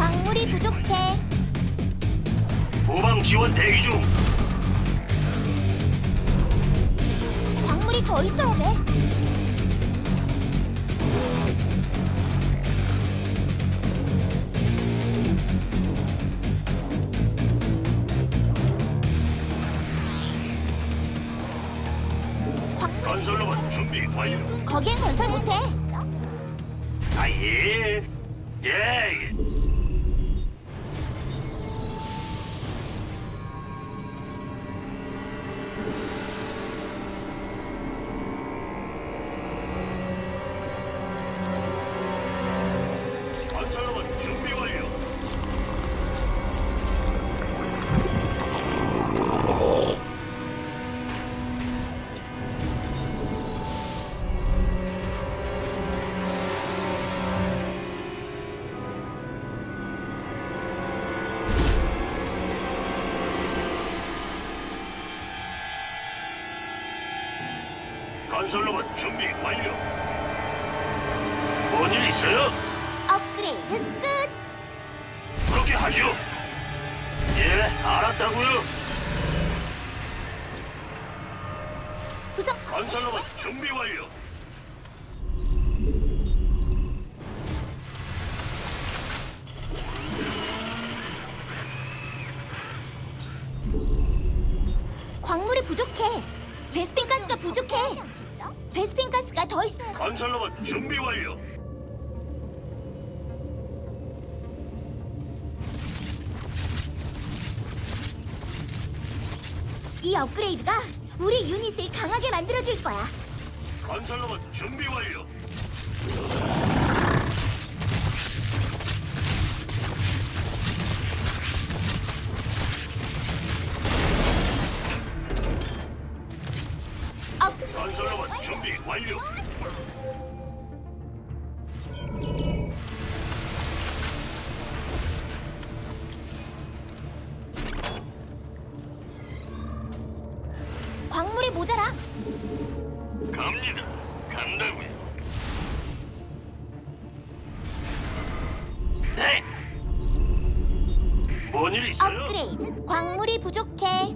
광물이 부족해. 후방 지원 대기 중. 광물이 더 있어야 돼. 광- 건설 로봇 준비 완료. 거기엔 건설 못해. 아 예. 예. 예. 건설로봇 준비 완료. 뭔일 있어요? 업그레이드 끝. 그렇게 하죠. 예, 알았다고요. 구성 건설로봇 준비 완료. 준비 완료. 이 업그레이드가 우리 유닛을 강하게 만들어줄 거야. 건설로봇 준비 완료. 뭔일 있어요? 업그레이드. 광물이 부족해.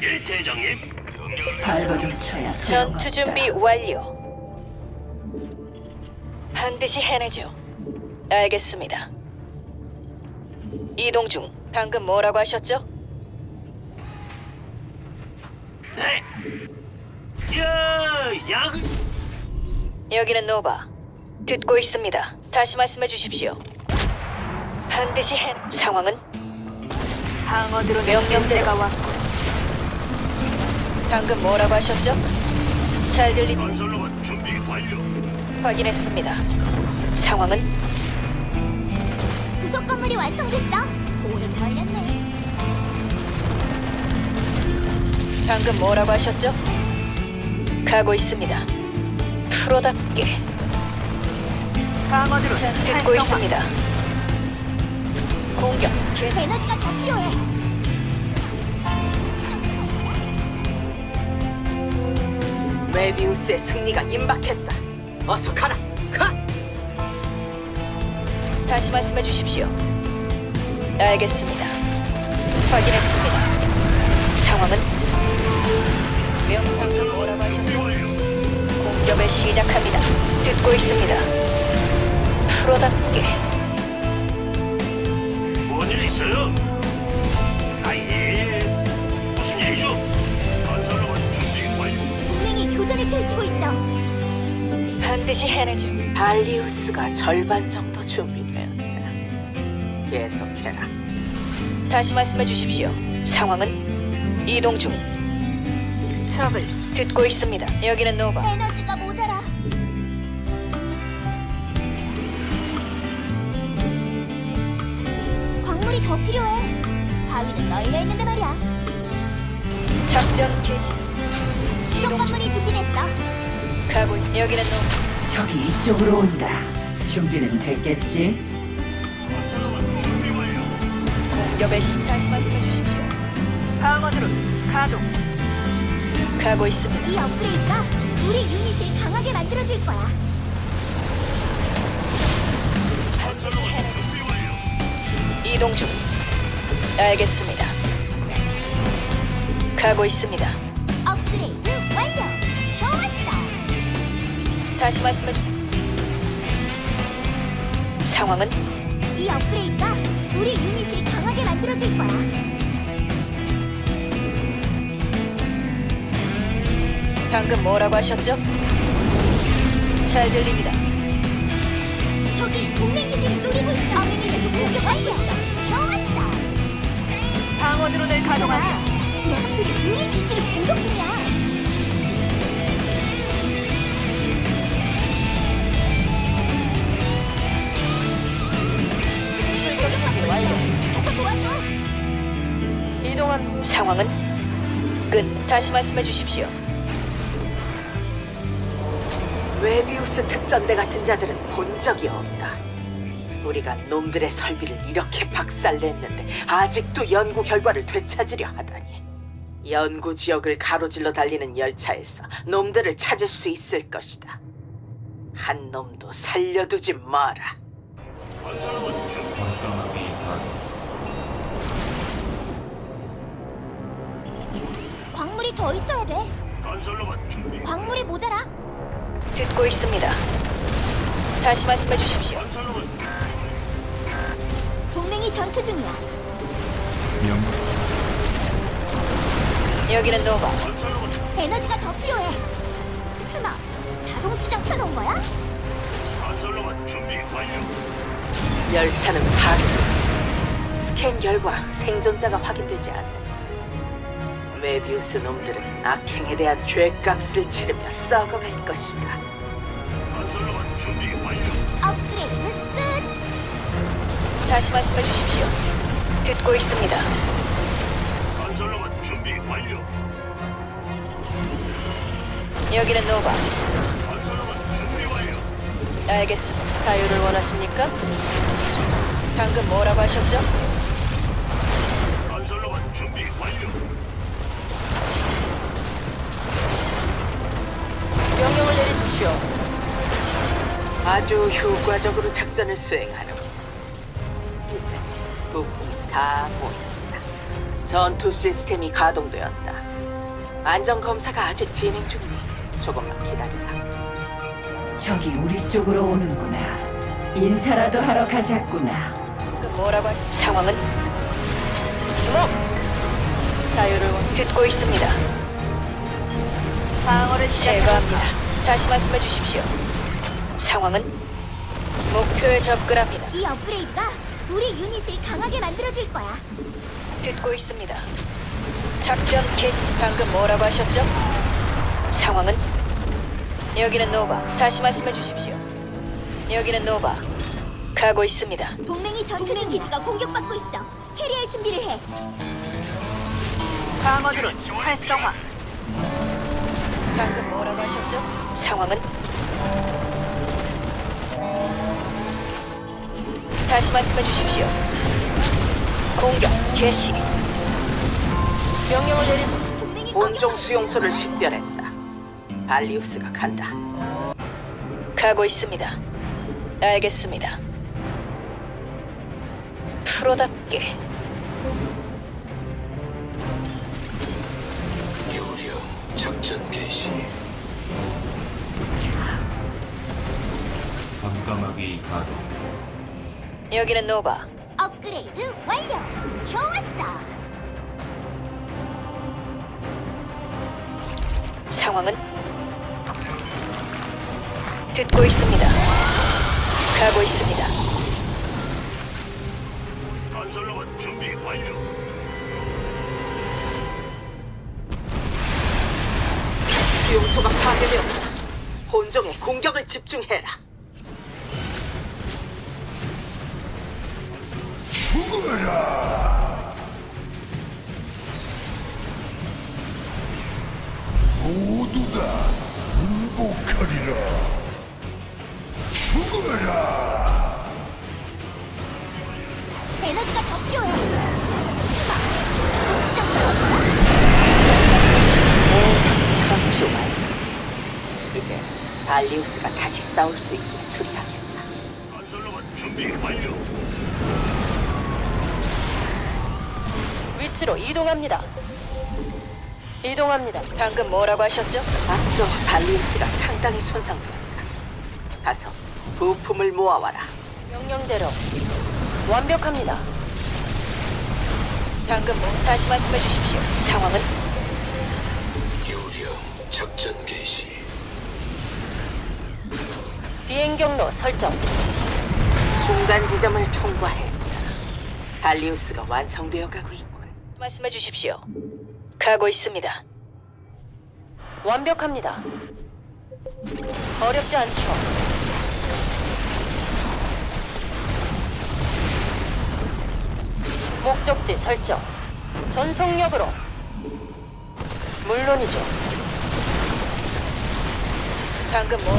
일 대장님. 발버둥 쳐야 전투 준비 완료. 반드시 해내죠. 알겠습니다. 이동 중. 방금 뭐라고 하셨죠? 네. 야, 약. 여기는 노바. 듣고 있습니다. 다시 말씀해 주십시오. 반드시 해. 상황은 방어드로 명령대로 왔고 방금 뭐라고 하셨죠? 잘 들립니다. 건설로봇 준비 완료. 확인했습니다. 상황은 부속 건물이 완성됐어. 오래 걸렸네. 방금 뭐라고 하셨죠? 가고 있습니다. 프로답게. 방어드로 자, 듣고 있습니다. 공격 계속 에너지가 더 필요해. 메비우스의 승리가 임박했다. 어서 가라. 가. 다시 말씀해 주십시오. 알겠습니다. 확인했습니다. 상황은 명 방금 뭐라고 하셨죠? 공격을 시작합니다. 듣고 있습니다. 프로답게 반드시 해내줄 발리우스가 절반 정도 준비되었다. 계속해라. 다시 말씀해 주십시오. 상황은 이동 중. 트러블 듣고 있습니다. 여기는 노바. 에너지가 모자라. 광물이 더 필요해. 바위는 널려 있는데 말이야. 작전 개시. 이동 광물이 준비됐어. 가고 여기는 노바. 적이 이쪽으로 온다. 준비는 됐겠지? 공격의 시 다시 말씀해 주십시오. 방어드론 가동. 가고 있습니다. 이 업그레이드가 우리 유닛을 강하게 만들어줄 거야. 반드시 해내죠. 이동 중. 알겠습니다. 가고 있습니다. 다시 말씀해 주. 상황은 이 업그레이드가 우리 유닛을 강하게 만들어줄 거야. 방금 뭐라고 하셨죠? 잘 들립니다. 저기 동맹 기지를 노리고 있어. 동맹이 지금 공격하고 있어. 좋았어. 방어드론을 가동하자. 녀석들이 우리 기지를 공격 중이야. 상황은 끝. 다시 말씀해 주십시오. 웨비우스 특전대 같은 자들은 본 적이 없다. 우리가 놈들의 설비를 이렇게 박살냈는데 아직도 연구 결과를 되찾으려 하다니. 연구 지역을 가로질러 달리는 열차에서 놈들을 찾을 수 있을 것이다. 한 놈도 살려두지 마라. 광물이 더 있어야 돼. 건설로만 준비. 광물이 모자라. 듣고 있습니다. 다시 말씀해 주십시오. 건설로만 동맹이 전투 중이야. 여기는 노바. 건설로만 에너지가 더 필요해. 설마 자동 시장 켜놓은 거야? 건설로만 준비 완료. 열차는 파괴. 스캔 결과 생존자가 확인되지 않는다. 메비우스 놈들은 악행에 대한 죄값을 치르며 썩어갈 것이다. 건설로만 준비 완료. 업그레이드 끝. 다시 말씀해 주십시오. 듣고 있습니다. 건설로만 준비 완료. 여기는 노바. 건설로만 준비 완료. 알겠습니다. 사유를 원하십니까? 방금 뭐라고 하셨죠? 명령을 내리십시오. 아주 효과적으로 작전을 수행하는. 이제 부품이 다 모였다. 전투 시스템이 가동되었다. 안전 검사가 아직 진행 중이니 조금만 기다려라. 적이 우리 쪽으로 오는구나. 인사라도 하러 가자꾸나. 방금 뭐라고 하... 상황은? 주목! 자유를 원. 듣고 있습니다. 방어를 제거합니다. 다시 말씀해 주십시오. 상황은? 목표에 접근합니다. 이 업그레이드가 우리 유닛을 강하게 만들어줄 거야. 듣고 있습니다. 작전 개시. 방금 뭐라고 하셨죠? 상황은? 여기는 노바. 다시 말씀해 주십시오. 여기는 노바. 가고 있습니다. 동맹이 전투 동맹 기지가 공격받고 있어. 캐리할 준비를 해. 방어드론 활성화. 방금 뭐라고 하셨죠? 상황은? 다시 말씀해 주십시오. 공격 개시. 명령을. 동맹이 본종 수용소를 식별했다. 발리우스가 간다. 가고 있습니다. 알겠습니다. 프로답게 요령 작전 개시 밤까마귀 가동 여기는 노바. 업그레이드 완료. 좋았어. 상황은 듣고 있습니다. 가고 있습니다. 용소가 파괴되었다. 본종의 공격을 집중해라. 죽어라! 모두 다 굴복하리라. 죽어라! 좋아요. 이제 발리우스가 다시 싸울 수 있게 수리하겠다. 건설로봇 준비 완료. 위치로 이동합니다. 이동합니다. 방금 뭐라고 하셨죠? 앞서 발리우스가 상당히 손상되었다. 가서 부품을 모아와라. 명령대로 완벽합니다. 방금 뭐 다시 말씀해 주십시오. 상황은 작전 개시. 비행 경로 설정. 중간 지점을 통과했다. 발리우스가 완성되어 가고 있군. 말씀해 주십시오. 가고 있습니다. 완벽합니다. 어렵지 않죠. 목적지 설정. 전속력으로. 물론이죠. 방금 뭐?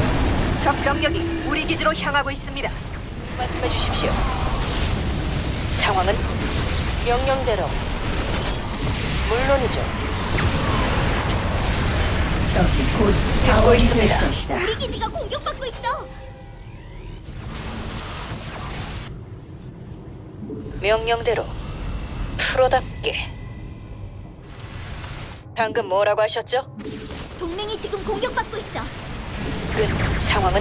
적 병력이 우리 기지로 향하고 있습니다. 말씀해 주십시오. 상황은 명령대로. 물론이죠. 적이 곧 듣고 있습니다. 것이다. 우리 기지가 공격받고 있어. 명령대로 프로답게. 방금 뭐라고 하셨죠? 동맹이 지금 공격받고 있어. 끝. 상황은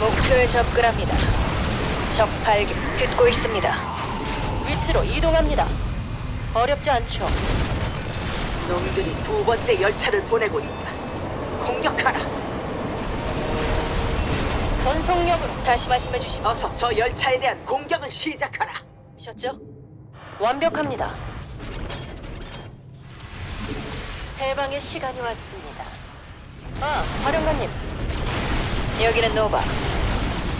목표에 접근합니다. 적 발견 듣고 있습니다. 위치로 이동합니다. 어렵지 않죠. 놈들이 두 번째 열차를 보내고 있다. 공격하라. 전속력으로 다시 말씀해 주십시오. 어서 저 열차에 대한 공격을 시작하라. 하셨죠? 완벽합니다. 해방의 시간이 왔습니다. 아, 사령관님, 여기는 노바.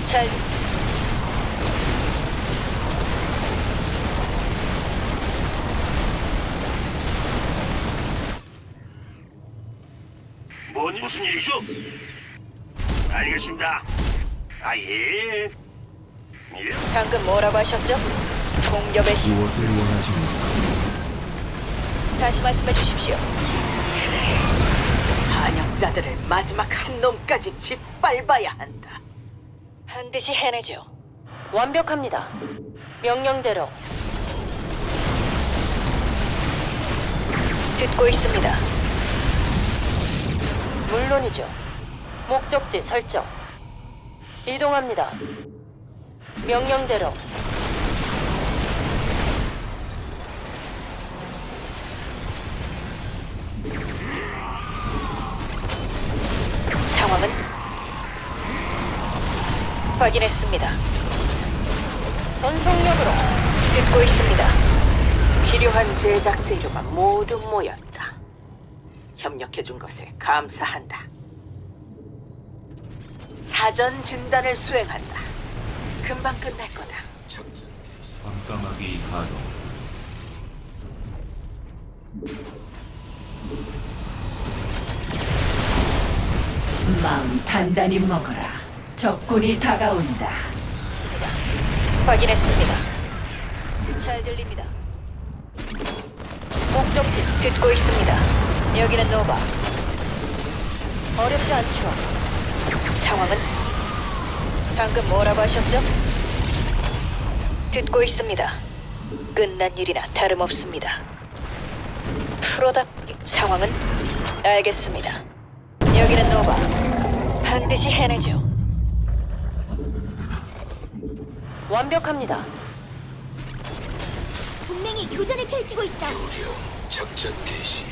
잘 뭔 무슨 일이죠? 알겠습니다. 아 예. 예. 방금 뭐라고 하셨죠? 공격의 시 무엇을 원하십니까? 다시 말씀해 주십시오. 저 반역자들을 마지막 한 놈까지 짓밟아야 한다. 반드시 해내죠. 완벽합니다. 명령대로 듣고 있습니다. 물론이죠. 목적지 설정. 이동합니다. 명령대로 확인했습니다. 전속력으로 듣고 있습니다. 필요한 제작 재료가 모두 모였다. 협력해준 것에 감사한다. 사전 진단을 수행한다. 금방 끝날 거다. 작전. 밤까마귀 가동. 마음 단단히 먹어라. 적군이 다가온다. 확인했습니다. 잘 들립니다. 목적지 듣고 있습니다. 여기는 노바. 어렵지 않죠. 상황은 방금 뭐라고 하셨죠? 듣고 있습니다. 끝난 일이나 다름없습니다. 프로답게 상황은 알겠습니다. 여기는 노바. 반드시 해내죠. 완벽합니다. 동맹이 교전을 펼치고 있어. 작전 개시.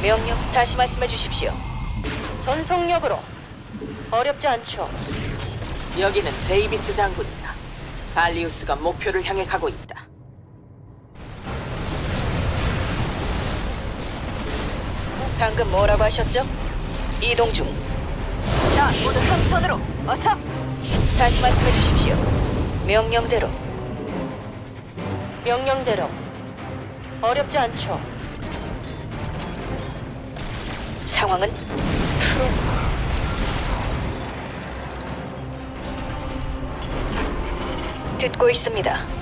명령 다시 말씀해 주십시오. 전속력으로 어렵지 않죠. 여기는 데이비스 장군이다. 발리우스가 목표를 향해 가고 있다. 방금 뭐라고 하셨죠? 이동 중. 자, 모두 한 손으로 어서. 다시 말씀해 주십시오. 명령대로 명령대로 어렵지 않죠. 상황은 프로. 듣고 있습니다.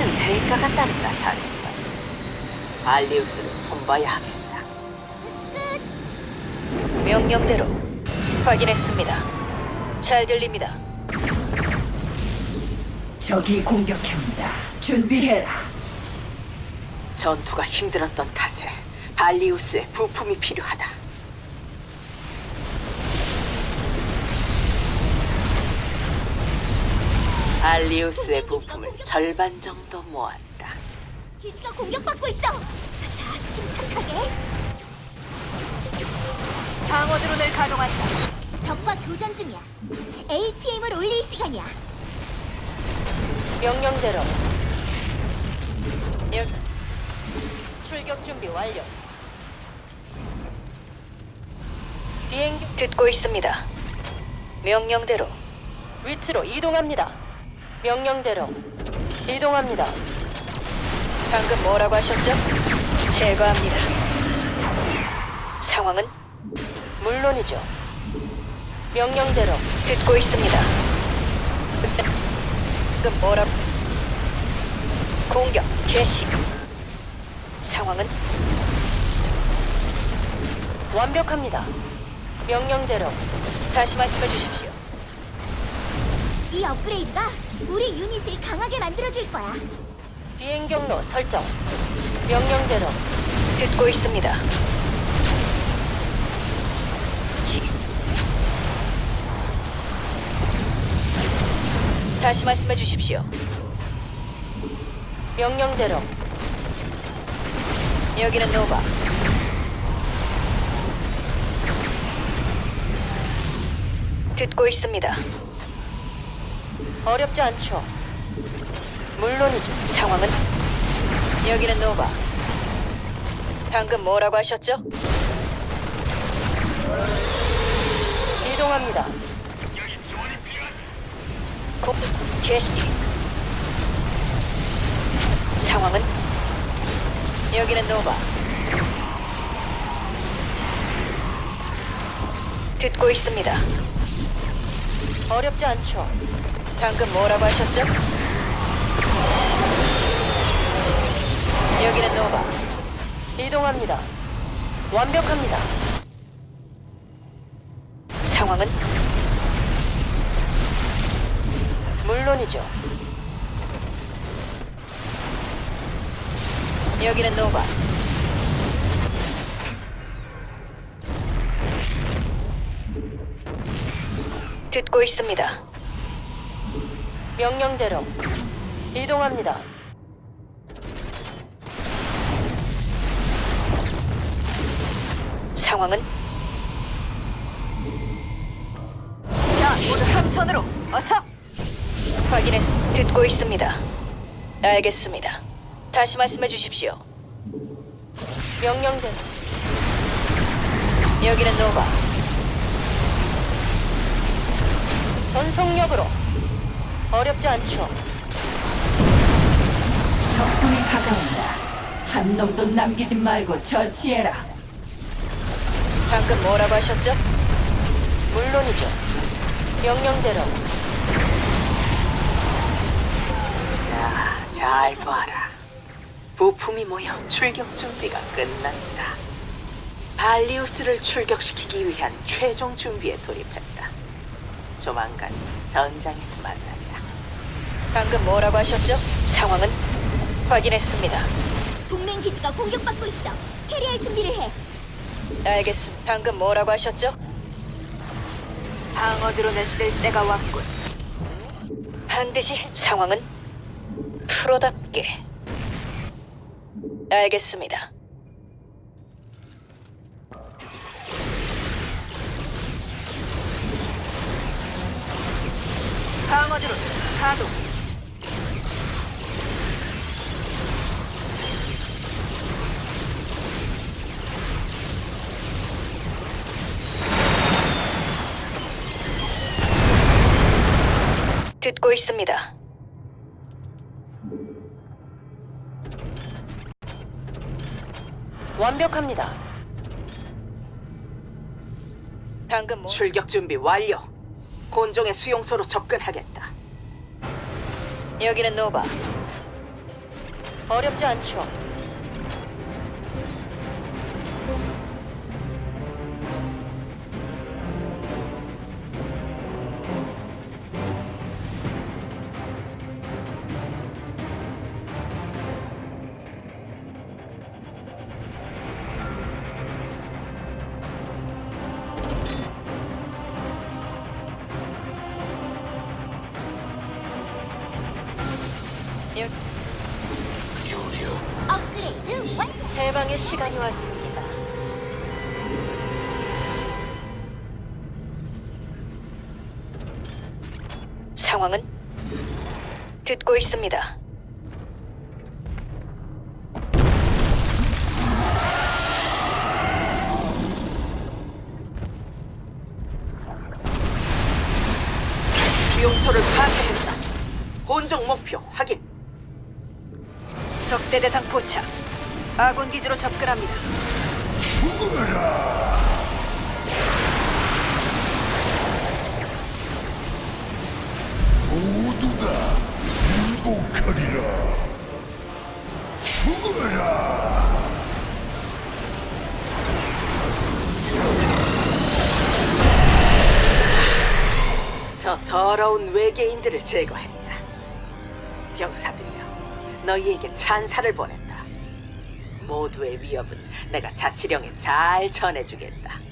승리에는 대가가 따른다 사령관. 발리우스를 손봐야 하겠다. 명령대로 확인했습니다. 잘 들립니다. 적이 공격합니다. 준비해라. 전투가 힘들었던 탓에 발리우스의 부품이 필요하다. 발리우스의 부품을 절반 정도 모았다. 기지가 공격받고 있어. 자, 침착하게. 방어 드론을 가동한다. 적과 교전 중이야. APM을 올릴 시간이야. 명령대로 여, 출격 준비 완료. 비행기 듣고 있습니다. 명령대로 위치로 이동합니다. 명령대로 이동합니다. 방금 뭐라고 하셨죠? 제거합니다. 상황은 물론이죠. 명령대로 듣고 있습니다. 방금 뭐라 공격 개시. 상황은 완벽합니다. 명령대로 다시 말씀해 주십시오. 이 업그레이드가 우리 유닛을 강하게 만들어줄 거야. 비행 경로 설정. 명령대로 듣고 있습니다. 시. 다시 말씀해 주십시오. 명령대로 여기는 노바. 듣고 있습니다. 어렵지 않죠. 물론이죠. 상황은 여기는 노바. 방금 뭐라고 하셨죠? 이동합니다. 고 게스티. 상황은 여기는 노바. 듣고 있습니다. 어렵지 않죠. 방금 뭐라고 하셨죠? 여기는 노바. 이동합니다. 완벽합니다. 상황은 물론이죠. 여기는 노바. 듣고 있습니다. 명령대로 이동합니다. 상황은 자, 모두 함선으로 어서 확인했 듣고 있습니다. 알겠습니다. 다시 말씀해 주십시오. 명령대로 여기는 노바. 전속력으로 어렵지 않죠. 적군이 다가온다. 한 놈도 남기지 말고 처치해라. 방금 뭐라고 하셨죠? 물론이죠. 명령대로 자, 잘 봐라. 부품이 모여 출격 준비가 끝났다. 발리우스를 출격시키기 위한 최종 준비에 돌입했다. 조만간 전장에서 만나자. 방금 뭐라고 하셨죠? 상황은 확인했습니다. 동맹 기지가 공격받고 있어. 캐리할 준비를 해. 알겠습니다. 방금 뭐라고 하셨죠? 방어 드론을 쓸 때가 왔군. 반드시 상황은 프로답게. 알겠습니다. 방어 드론 가동. 듣고 있습니다. 완벽합니다. 방금 뭐? 출격 준비 완료. 곤종의 수용소로 접근하겠다. 여기는 노바. 어렵지 않죠. 시간이 왔습니다. 상황은 듣고 있습니다. 수용소를 파악했다. 곤종 목표 확인. 적대 대상 포착. 아군 기지로 접근합니다. 저 더러운 외계인들을 제거했다. 병사들이여, 너희에게 찬사를 보낸다. 모두의 위협은 내가 자치령에 잘 전해주겠다.